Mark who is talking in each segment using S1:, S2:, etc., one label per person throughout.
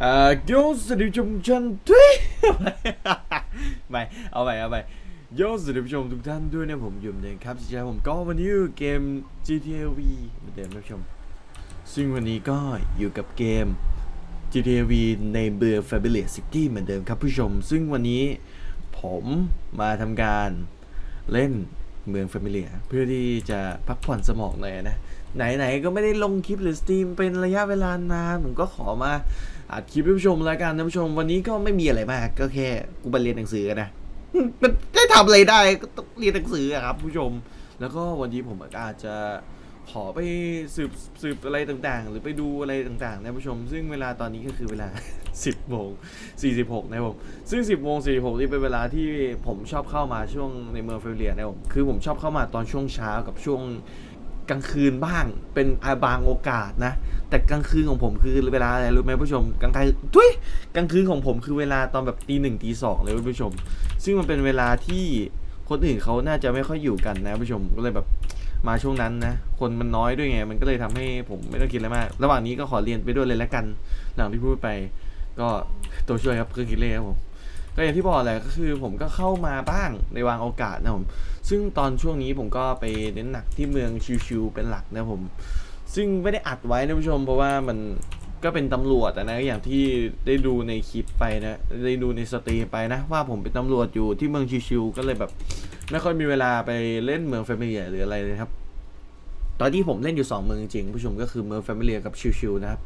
S1: เอ่อโยสวัสดีผู้ชมชันทุยไม่เอาไปเอาไปโยสวัสดีผู้ชมทุกท่านด้วยนะผมยู่เหมือนเดิมครับสิจ้าผมก็วันนี้อยู่เกม GTA V เหมือนเดิมนะผู้ชม ซึ่งวันนี้ก็อยู่กับเกม GTA V ในเบือ Fabulous City เหมือนเดิมครับผู้ชม ซึ่งวันนี้ผมมาทำการเล่นเมือง Familiar เพื่อที่จะพักผ่อนสมองหน่อยนะ ไหนๆก็ไม่ได้ลงคลิปหรือสตรีมเป็นระยะเวลานานผมก็ขอมา อัดคลิปให้ผู้ชมแล้วกันนผู้ชมวันนี้ก็ไม่มีอะไรมาก ก็แค่กูไปเรียนหนังสือกันนะมันได้ทำอะไรได้ก็ต้องเรียนหนังสืออะครับผู้ชม แล้วก็วันนี้ผมอาจจะขอไปสืบสืบอะไรต่างๆ หรือไปดูอะไรต่างๆนะผู้ชม ซึ่งเวลาตอนนี้ก็คือเวลา 10โมง46นะผมซึ่ง 10โมง46นี่เป็นเวลาที่ผมชอบเข้ามาช่วงในเมืองเฟรเลียนะผมคือผมชอบเข้ามาตอนช่วงเช้ากับช่วง กลางคืนบ้างเป็นอาบางโอกาสนะ แต่กลางคืนของผมคือเวลาอะไรรู้ไหมผู้ชมกลางคืนทุยกลางคืนของผมคือเวลาตอนแบบตีหนึ่งตีสองเลยผู้ชม ซึ่งมันเป็นเวลาที่คนอื่นเขาน่าจะไม่ค่อยอยู่กันนะผู้ชมก็เลยแบบมาช่วงนั้นนะ คนมันน้อยด้วยไง มันก็เลยทำให้ผมไม่ต้องคิดอะไรมาก ระหว่างนี้ก็ขอเรียนไปด้วยเลยแล้วกัน หลังที่พูดไป ก็ตัวช่วยครับเครื่องคิดเลขครับผม ก็อย่างที่บอกแหละก็คือผมก็เข้ามาบ้างในวางโอกาสนะผมซึ่งตอนช่วงนี้ผมก็ไปเน้นหนักที่เมืองชิวๆเป็นหลักนะผม ซึ่งไม่ได้อัดไว้นะผู้ชม เพราะว่ามันก็เป็นตำรวจอะนะอย่างที่ได้ดูในคลิปไปนะได้ดูในสตรีมไปนะ ว่าผมเป็นตำรวจอยู่ที่เมืองชิวๆก็เลยแบบ ไม่ค่อยมีเวลาไปเล่นเมืองแฟมิเลียหรืออะไรเลยครับ ตอนที่ผมเล่นอยู่ 2 เมืองจริงๆผู้ชมก็คือเมืองแฟมิเลียกับชิวๆนะครับ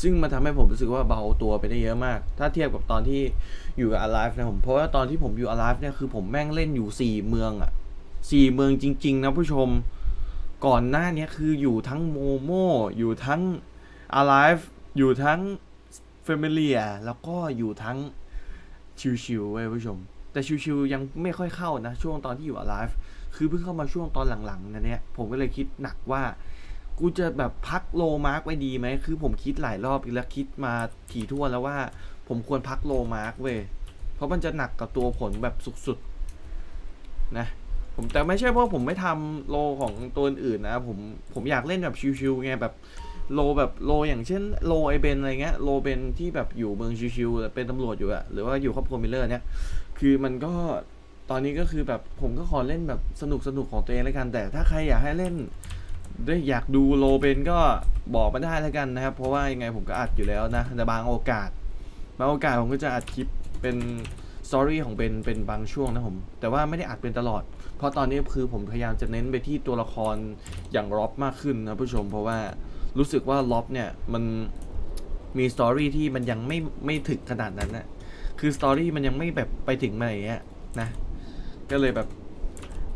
S1: ซึ่งมันทำให้ผมรู้สึกว่าเบาตัวไปได้เยอะมาก ถ้าเทียบกับตอนที่อยู่กับ Alive นะผมเพราะว่าตอนที่ผมอยู่ Alive เนี่ยคือผมแม่งเล่นอยู่ 4 เมืองอะสี่เมืองจริง ๆ นะผู้ชมก่อนหน้านี้คืออยู่ทั้งโมโมอยู่ทั้ง Alive อยู่ทั้ง f a m i l i a แล้วก็อยู่ทั้งชิวๆเว้ยผู้ชม แต่ชิวๆยังไม่ค่อยเข้านะ ช่วงตอนที่อยู่ Alive คือเพิ่งเข้ามาช่วงตอนหลังๆนะเนี่ยผมก็เลยคิดหนักว่า กูจะแบบพักโลมาร์กไว้ดีไหม คือผมคิดหลายรอบแล้วคิดมาถี่ทั่วแล้วว่า ผมควรพักโลมาร์กเว้ยเพราะมันจะหนักกับตัวผลแบบสุดๆนะผมแต่ไม่ใช่เพราะผมไม่ทำโลของตัวอื่นนะ ผมผมอยากเล่นแบบชิวๆไงแบบ โลแบบโลอย่างเช่นโลไอเบนอะไรเงี้ยโลเบนที่แบบอยู่เมืองชิวๆเป็นตำรวจอยู่อะหรือว่าอยู่ครอบครัวมิลเลอร์เนี่ยคือมันก็ตอนนี้ก็คือแบบผมก็ขอเล่นแบบสนุกสนุกของตัวเองแล้วกัน แต่ถ้าใครอยากให้เล่นด้อยากดูโลเบนก็บอกมาได้แล้วกันนะครับ เพราะว่ายังไงผมก็อัดอยู่แล้วนะแต่บางโอกาสบางโอกาสผมก็จะอัดคลิปเป็นสตอรี่ของเบนเป็นบางช่วงนะผม แต่ว่าไม่ได้อัดเป็นตลอด เพราะตอนนี้คือผมพยายามจะเน้นไปที่ตัวละครอย่างล็อบมากขึ้นนะผู้ชม เพราะว่า รู้สึกว่าล็อบเนี่ยมันมีสตอรี่ที่มันยังไม่ไม่ถึงขนาดนั้นนะคือสตอรี่มันยังไม่แบบไปถึงอย่างเงี้ยนะก็เลยแบบ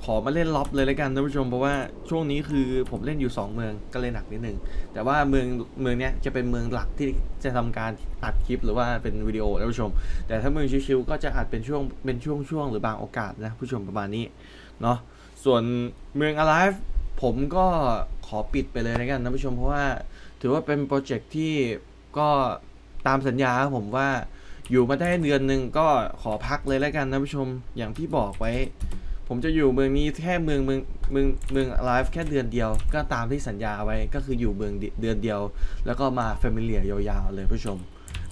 S1: ขอมาเล่นล็อบเลยแล้วกันท่านผู้ชมเพราะว่าช่วงนี้คือผมเล่นอยู่ 2 เมืองก็เลยหนักนิดนึงแต่ว่าเมืองเมืองเนี้ยจะเป็นเมืองหลักที่จะทำการอัดคลิปหรือว่าเป็นวิดีโอท่านผู้ชม แต่ถ้าเมืองชิวๆก็จะอัดเป็นช่วงเป็นช่วงๆหรือบางโอกาสนะผู้ชมประมาณนี้เนาะส่วนเมือง Alive ผมก็ขอปิดไปเลยแล้วกันท่านผู้ชมเพราะว่าถือว่าเป็นโปรเจกต์ที่ก็ตามสัญญาผมว่าอยู่มาได้เดือนหนึ่งก็ขอพักเลยแล้วกันท่านผู้ชมอย่างที่บอกไว้ ผมจะอยู่เมืองนี้แค่เมืองเมืองเมืองเมืองไลฟ์แค่เดือนเดียว ก็ตามที่สัญญาไว้ก็คืออยู่เมืองเดเดือนเดียว แล้วก็มาแฟมิเลียยาวๆเลยผู้ชม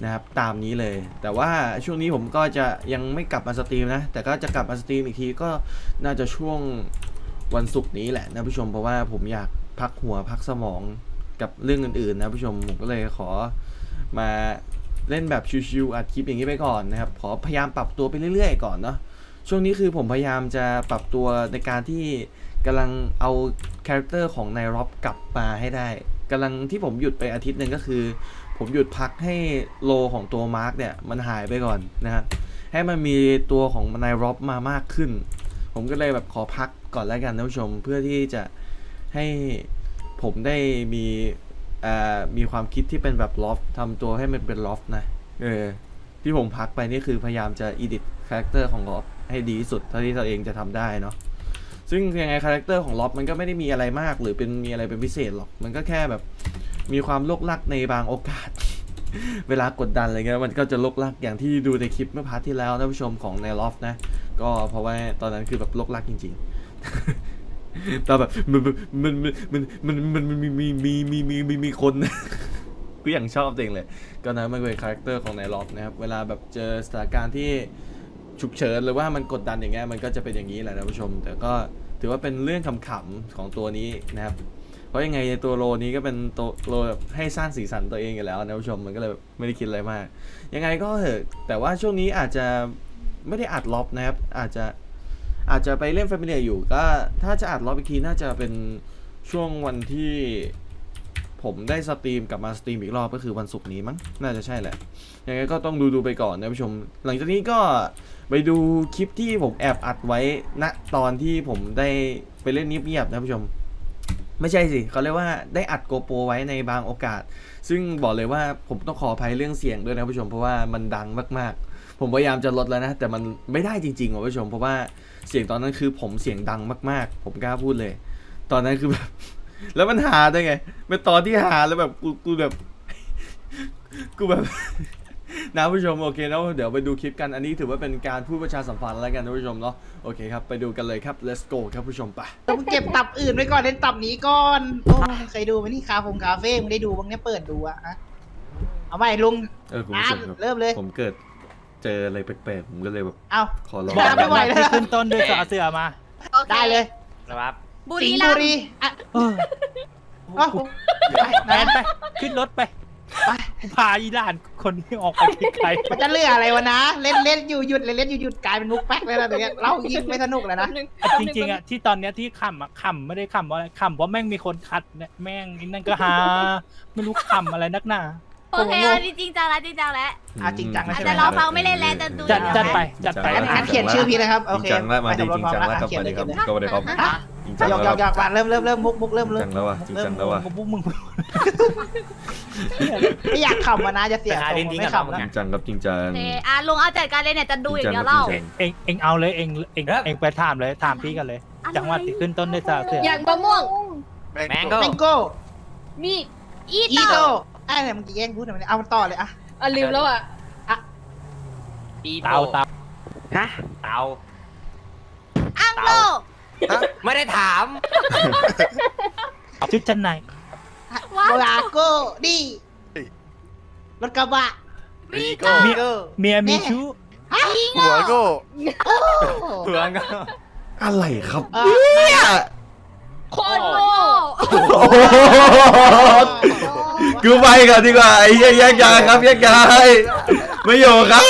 S1: นะครับตามนี้เลย แต่ว่าช่วงนี้ผมก็จะยังไม่กลับมาสตรีมนะ แต่ก็จะกลับมาสตรีมอีกทีก็น่าจะช่วง วันศุกร์นี้แหละนะผู้ชมเพราะว่าผมอยากพักหัวพักสมองกับเรื่องอื่นๆนะผู้ชมผมก็เลยขอมาเล่นแบบชิวๆอัดคลิปอย่างนี้ไปก่อนนะครับขอพยายามปรับตัวไปเรื่อยๆก่อนเนาะช่วงนี้คือผมพยายามจะปรับตัวในการที่กำลังเอาคาแรคเตอร์ของนายร็อบกลับมาให้ได้กำลังที่ผมหยุดไปอาทิตย์หนึ่งก็คือ ผมหยุดพักให้โลของตัวมาร์กเนี่ยมันหายไปก่อนนะฮะให้มันมีตัวของนายร็อบมามากขึ้น ผมก็เลยแบบขอพัก ก่อนแล้วกันท่านผู้ชมเพื่อที่จะให้ผมได้มีมีความคิดที่เป็นแบบลอฟทำตัวให้มันเป็นลอฟนะ เออ ที่ผมพักไปนี่คือพยายามจะ edit คาแรคเตอร์ของลอบให้ดีที่สุดเท่าที่ตัวเองจะทำได้เนาะซึ่งยังไงคาแรคเตอร์ของล็อบมันก็ไม่ได้มีอะไรมาก หรือเป็นมีอะไรเป็นพิเศษหรอก มันก็แค่แบบมีความโลกลักในบางโอกาส เวลากดดันอะไรเงี้ยมันก็จะโลกลักอย่างที่ดูในคลิปเมื่อพาร์ทที่แล้วท่านผู้ชมของในล็อฟนะ ก็เพราะว่าตอนนั้นคือแบบโลกลักจริง ๆ ตอนแบบมันมันมันมันมันมันมีมีมีมีมีมีมีคนกูอย่างชอบเองเลย ก็นะมันเป็นคาแรคเตอร์ของในล็อบนะครับ เวลาแบบเจอสถานการณ์ที่ฉุกเฉินหรือว่ามันกดดันอย่างเงี้ยมันก็จะเป็นอย่างนี้แหละท่านผู้ชม แต่ก็ถือว่าเป็นเรื่องขำๆของตัวนี้นะครับ เพราะยังไงในตัวโลนี้ก็เป็นตัวโลแบบให้สร้างสีสันตัวเองอยู่แล้วนะผู้ชมมันก็เลยไม่ได้คิดอะไรมาก ยังไงก็เถอะแต่ว่าช่วงนี้อาจจะไม่ได้อัดล็อบนะครับ อาจจะ อาจจะไปเล่นแฟมิเลียอยู่ก็ถ้าจะอัดล็อบอีกทีน่าจะเป็นช่วงวันที่ผมได้สตรีมกลับมาสตรีมอีกรอบก็คือวันศุกร์นี้มั้งน่าจะใช่แหละยังไงก็ต้องดูดูไปก่อนนะผู้ชม หลังจากนี้ก็ไปดูคลิปที่ผมแอบอัดไว้ณตอนที่ผมได้ไปเล่นเงียบๆนะผู้ชม ไม่ใช่สิเขาเรียกว่าได้อัดโกโปรไว้ในบางโอกาส ซึ่งบอกเลยว่าผมต้องขออภัยเรื่องเสียงด้วยนะผู้ชมเพราะว่ามันดังมากๆ ผมพยายามจะลดแล้วนะ แต่มันไม่ได้จริงๆว่ะผู้ชม เพราะว่าเสียงตอนนั้นคือผมเสียงดังมาก ๆ ผมกล้าพูดเลย ตอนนั้นคือแบบแล้วมันหาได้ไงเป็นตอนที่หาแล้วแบบกูกูแบบกูแบบนะผู้ชมโอเคเนาะเดี๋ยวไปดูคลิปกันอันนี้ถือว่าเป็นการพูดประชาสัมพันธ์แล้วกันนะผู้ชมเนาะโอเคครับไปดูกันเลยครับ let's go ครับผู้ชมไป
S2: ต้องเก็บตับอื่นไว้ก่อนเล่นตับนี้ก่อนโอ้ยเคยดูไหมนี่คาฟงคาเฟ่มึงได้ดูบ้างเนี่ยเปิดดูอะฮะเอาใหม่ลุง
S1: เออคุณผู้ชมครับ
S2: อะเริ่มเลย
S1: ผมเกิด เจออะไรแปลกๆผมก็เลยแบบ
S2: เอา
S1: ขอร้อง
S2: ได้ไม่ไหวแล้ว
S3: ที่ขึ้นต้นด้วยสอเสือมา
S4: โอค
S2: ได้เลย
S3: ครับ
S4: บุ
S2: สิ
S4: รี
S2: งห์
S4: รั
S2: บุ
S4: มย์
S2: รีอะ
S3: เออ
S2: เอ้า
S3: แมนไป ขึ้นรถไป
S2: ไป
S3: กูพาอีหลานคนนี้ออกไปไกลๆ
S2: มันจะเลือกอะไรวะนะ เล่นเล่นอยู่หยุดเล่นเล่นอยู่หยุดกลายเป็นมุกแป๊กเลยนะเดี๋ยวนี้เล่ายิงไม่สนุกเลยนะ
S4: แป๊บนึ
S3: อะจริงๆอะที่ตอนเนี้ยที่ขำอะขำไม่ได้ขำเพราะอะไรขำเพราะแม่งมีคนคัดเนี่ยแม่งนี่นั่นก็หา ไม่รู้ขำอะไรนักหนา
S4: โอเคเอาจริงๆจังแล้วจริงจังแล้ว
S2: อะจริงจังนะ
S4: อาจ
S2: ใช่ไหม
S4: จะรอฟังไม่เล่นแล้วจะดู
S3: จัด
S4: อย่าง
S3: จัด
S4: เดียว
S3: ไปจัดไป
S2: งั้นงั้นเขียนชื่อพี่นะครับโอ
S1: จริ
S2: เค
S1: งจังแล้วมาดีจริงจังแล้วครับ
S2: เขียน
S1: มา
S2: เล
S1: ดี
S2: ย
S1: ครับ
S2: เขียนเลย
S1: ก็มาดีครับจริงจัง
S2: หยอก
S1: แล้ว
S2: หยอกหยอกมาเริ่มเริ่มเริ่มมุกมุกเริ่ม
S1: จริง
S2: เริ่
S1: จั
S2: ม
S1: งแล้วว่ะจริงจังแล้วว่ะ
S3: พวกมึง
S2: ไม่อยากขำวะนะจะเสีย
S3: ไปหา
S2: ทร
S3: ลิ้
S2: ง
S3: นทิ้ง
S2: ไม่
S3: กับ
S2: ขำ
S3: เรา
S2: นะ
S1: จริงจังครับจริงจัง
S4: โอเคอะลุงเอาจัดการเลยเนี่ยจะดูอย่างเดียว
S1: จริ
S4: เล่า
S1: งจัง
S3: เองเองเอาเลยเองเองเองไปถามเลยถามพี่กันเลย
S4: อะไร
S3: จังหวัดที่ขึ้นต้นด้วยสอเสือ
S5: อย่างมะม่วง
S3: แมงโก้
S2: แมงโก้
S5: มีด
S4: อี
S2: อี
S4: โต
S2: โต้ไอ้เนี่ยมึงจะแย่งพูดทำไมเนี่ยเอาต่อเลยอะ
S5: อะลืมแล้วอะ
S3: เตาเตา
S6: ฮะ เตา
S4: อังโล
S6: ไม่ได้ถาม
S3: ชุดชั้นใน
S4: ว้า
S2: โบราโก้ดีรถกระบะ
S4: วีโก
S3: เมียเมียมีชู้
S4: อีโง
S7: หัวโก้
S2: โอ้
S6: เผื่อก็
S1: อะไรครับ
S2: เออ
S5: โคตรโง่
S1: โอ้โห กูไปก่อนดีกว่าไอ้เหี้ยแยกย้ายครับแยกย้ายไม่อยู่ครับ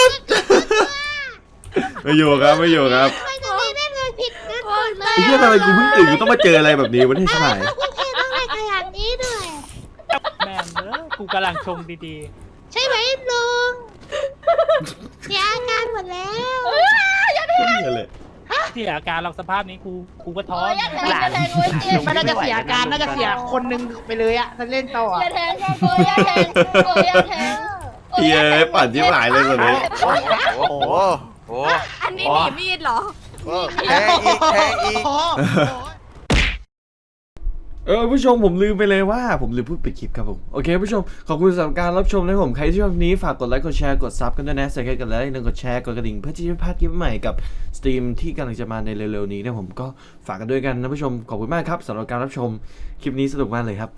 S1: ไม่อยู่ครับไม่อยู่ครับ
S4: ไม่จะมีได้เลยผิดกันหมดเล
S1: ไอ้เหี้ยทำไมกูเพิ่งตื่นกูต้องมาเจออะไรแบบนี้วะที่สาย
S4: คุณเทต้องอะไรขนาดนี้ด้วย
S3: แม่งเออกูกำลังชงดี
S4: ใช่ไหมลุงเสียอาการหมดแล้ว
S1: เลย
S3: ๆที่อาการเราสภาพนี้กูกูก็ท้อ
S5: โอ้ยอย่าแทงอย่าแทงโอ้ยเจ็บ
S2: มันน่าจะเสียอาการน่าจะเสียคนหนึงไปเลยอะถ้าเล่นต่ออะ
S5: อย่าแทงโอ้ยอย่าแทงโอ้ยอย่าแทงโอ้
S1: เหี้ยปั่นที่หายเลยตอนนี้
S7: โอ้โห
S6: โอ้
S4: อันนี้หนีมีดเหรอ
S7: แทงอีกแทงอีก
S2: โโห
S1: เออผู้ชมผมลืมไปเลยว่าผมลืมพูดปิดคลิปครับผมโอเคผู้ชมขอบคุณสำหรับการรับชมนะครับผมใครที่ชอบนี้ฝากกดไลค์กดแชร์กดซับกันด้วยนะใส่แค่กันแล้วอย่าลืมกดแชร์กดกระดิ่งเพื่อที่จะไม่พลาดคลิปใหม่กับสตรีมที่กำลังจะมาในเร็วๆนี้นะผมก็ฝากกันด้วยกันนะผู้ชมขอบคุณมากครับสำหรับการรับชมคลิปนี้สนุกมากเลยครับ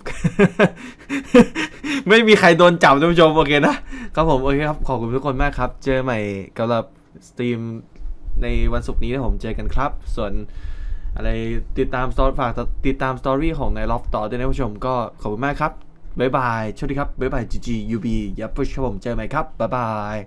S1: ไม่มีใครโดนจับนะผู้ชมโอเคนะครับผมโอเคครับขอบคุณทุกคนมากครับ เจอใหม่กับสตรีมในวันศุกร์นี้นะผมเจอกันครับ ส่วน อะไรติดตามสตอรี่ฝากติดตามสตอรี่ของนายล็อฟต่อด้วยนะผู้ชมก็ขอบคุณมากครับบ๊ายบายโชคดีครับบ๊ายบายจีจียูบียับผู้ชมเจอไหมครับบ๊ายบาย